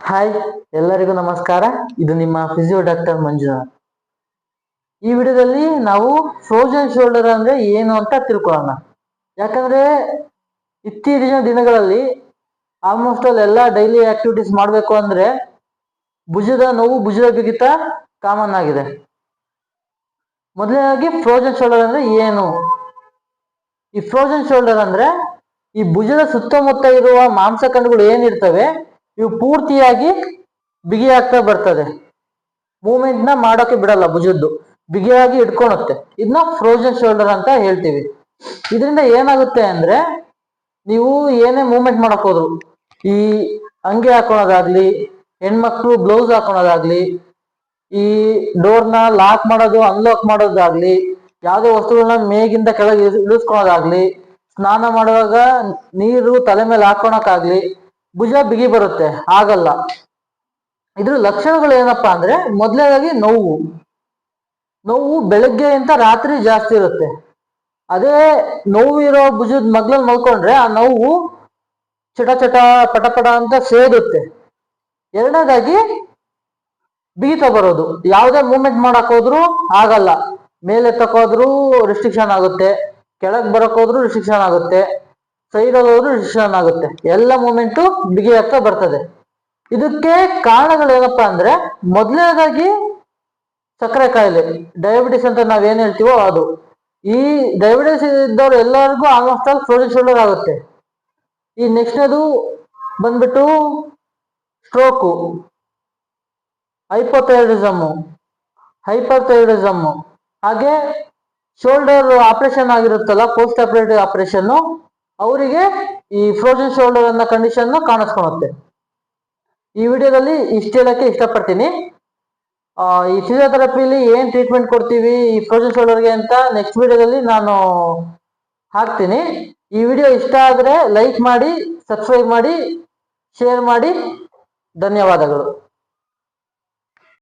Hi ಎಲ್ಲರಿಗೂ ನಮಸ್ಕಾರ. ಇದು ನಿಮ್ಮ ಫಿಸಿಯೋ ಡಾಕ್ಟರ್ ಮಂಜುನಾಥ್ ಈ ವಿಡಿಯೋದಲ್ಲಿ ನಾವು ಫ್ರೋಜನ್ ಶೋಲ್ಡರ್ ಅಂದ್ರೆ ಏನು ಅಂತ ತಿಳ್ಕೊಳ್ಳೋಣ. ಯಾಕಂದ್ರೆ ಇತ್ತೀಚಿನ ದಿನಗಳಲ್ಲಿ ಆಲ್ಮೋಸ್ಟ್ ಆಲ್ ಎಲ್ಲ ಡೈಲಿ ಆಕ್ಟಿವಿಟೀಸ್ ಮಾಡಬೇಕು ಅಂದ್ರೆ ಭುಜದ ನೋವು ಭುಜದ ಬಿಗಿತ ಕಾಮನ್ ಆಗಿದೆ. ಮೊದಲನೇದಾಗಿ ಫ್ರೋಜನ್ ಶೋಲ್ಡರ್ ಅಂದ್ರೆ ಏನು? ಈ ಫ್ರೋಜನ್ ಶೋಲ್ಡರ್ ಅಂದ್ರೆ ಈ ಭುಜದ ಸುತ್ತಮುತ್ತ ಇರುವ ಮಾಂಸಖಂಡಗಳು ಏನಿರ್ತವೆ? ಇವು ಪೂರ್ತಿಯಾಗಿ ಬಿಗಿ ಆಗ್ತಾ ಬರ್ತದೆ. ಮೂಮೆಂಟ್ನ ಮಾಡೋಕೆ ಬಿಡಲ್ಲ ಭುಜದ್ದು. ಬಿಗಿಯಾಗಿ ಇಟ್ಕೊಳುತ್ತೆ. ಇದನ್ನ ಫ್ರೋಜನ್ ಶೋಲ್ಡರ್ ಅಂತ ಹೇಳ್ತೀವಿ. ಇದರಿಂದ ಏನಾಗುತ್ತೆ ಅಂದ್ರೆ ನೀವು ಏನೇ ಮೂಮೆಂಟ್ ಮಾಡಕ್ ಈ ಅಂಗಿ ಹಾಕೊಳೋದಾಗ್ಲಿ, ಹೆಣ್ಮಕ್ಳು ಬ್ಲೌಸ್ ಹಾಕೊಳೋದಾಗ್ಲಿ, ಈ ಡೋರ್ನ ಲಾಕ್ ಮಾಡೋದು ಅನ್ಲಾಕ್ ಮಾಡೋದಾಗ್ಲಿ, ಯಾವುದೇ ವಸ್ತುಗಳನ್ನ ಮೇಗಿಂದ ಕೆಳಗೆ ಇಳಿಸ್- ಇಳಿಸ್ಕೊಳೋದಾಗ್ಲಿ, ಸ್ನಾನ ಮಾಡುವಾಗ ನೀರು ತಲೆ ಮೇಲೆ ಹಾಕೊಳಕ್ಕಾಗ್ಲಿ ಭುಜ ಬಿಗಿ ಬರುತ್ತೆ, ಆಗಲ್ಲ. ಇದ್ರ ಲಕ್ಷಣಗಳು ಏನಪ್ಪಾ ಅಂದ್ರೆ ಮೊದಲನೇದಾಗಿ ನೋವು. ನೋವು ಬೆಳಗ್ಗೆಯಿಂದ ರಾತ್ರಿ ಜಾಸ್ತಿ ಇರುತ್ತೆ. ಅದೇ ನೋವು ಇರೋ ಭುಜದ ಮಗ್ಲಲ್ಲಿ ಮಲ್ಕೊಂಡ್ರೆ ಆ ನೋವು ಚಟ ಚಟ, ಪಟ ಪಟ ಅಂತ ಸೇರುತ್ತೆ. ಎರಡನೇದಾಗಿ ಬಿಗಿತ ಬರೋದು. ಯಾವುದೇ ಮೂವ್ಮೆಂಟ್ ಮಾಡಕ್ ಹೋದ್ರು ಆಗಲ್ಲ. ಮೇಲೆ ತಕೋದ್ರು ರಿಸ್ಟ್ರಿಕ್ಷನ್ ಆಗುತ್ತೆ. ಕೆಳಗ್ ಬರಕ್ ಹೋದ್ರು ರಿಸ್ಟ್ರಿಕ್ಷನ್ ಆಗುತ್ತೆ. ಸೈಡ್ ಹೋದ್ರು ಡಿಸಿಷನ್ ಆಗುತ್ತೆ. ಎಲ್ಲ ಮೂಮೆಂಟು ಬಿಗಿ ಹತ್ತಿರ ಬರ್ತದೆ. ಇದಕ್ಕೆ ಕಾರಣಗಳು ಏನಪ್ಪಾ ಅಂದ್ರೆ, ಮೊದಲನೇದಾಗಿ ಸಕ್ಕರೆ ಕಾಯಿಲೆ. ಡಯಾಬಿಟಿಸ್ ಅಂತ ನಾವ್ ಏನ್ ಹೇಳ್ತೀವೋ ಅದು. ಈ ಡಯಾಬಿಟಿಸ್ ಇದ್ದವ್ರು ಎಲ್ಲರಿಗೂ ಆಲ್ಮೋಸ್ಟ್ ಆಲ್ ಫ್ರೋಜನ್ ಶೋಲ್ಡರ್ ಆಗುತ್ತೆ. ಈ ನೆಕ್ಸ್ಟ್ನೇದು ಬಂದ್ಬಿಟ್ಟು ಸ್ಟ್ರೋಕು ಹೈಪೋಥೈರಿಸಮು ಹೈಪರ್ಥೈರಿಸಮ್ ಹಾಗೆ ಶೋಲ್ಡರ್ ಆಪರೇಷನ್ ಆಗಿರುತ್ತಲ್ಲ ಪೋಸ್ಟ್ ಆಪರೇಟಿವ್ ಆಪರೇಷನ್ ಅವರಿಗೆ ಈ ಫ್ರೋಜನ್ ಶೋಲ್ಡರ್ ಅನ್ನೋ ಕಂಡೀಷನ್ ಕಾಣಿಸ್ಕೊಳುತ್ತೆ ಈ ವಿಡಿಯೋದಲ್ಲಿ ಇಷ್ಟ ಹೇಳಕ್ಕೆ ಇಷ್ಟಪಡ್ತೀನಿ. ಈ ಫಿಸಿಯೋಥೆರಪಿಲಿ ಏನ್ ಟ್ರೀಟ್ಮೆಂಟ್ ಕೊಡ್ತೀವಿ, ಈ ಫ್ರೋಜನ್ ಶೋಲ್ಡರ್ಗೆ ಅಂತ ನೆಕ್ಸ್ಟ್ ವಿಡಿಯೋದಲ್ಲಿ ನಾನು ಹಾಕ್ತೀನಿ. ಈ ವಿಡಿಯೋ ಇಷ್ಟ ಆದರೆ ಲೈಕ್ ಮಾಡಿ ಸಬ್ಸ್ಕ್ರೈಬ್ ಮಾಡಿ ಶೇರ್ ಮಾಡಿ. ಧನ್ಯವಾದಗಳು.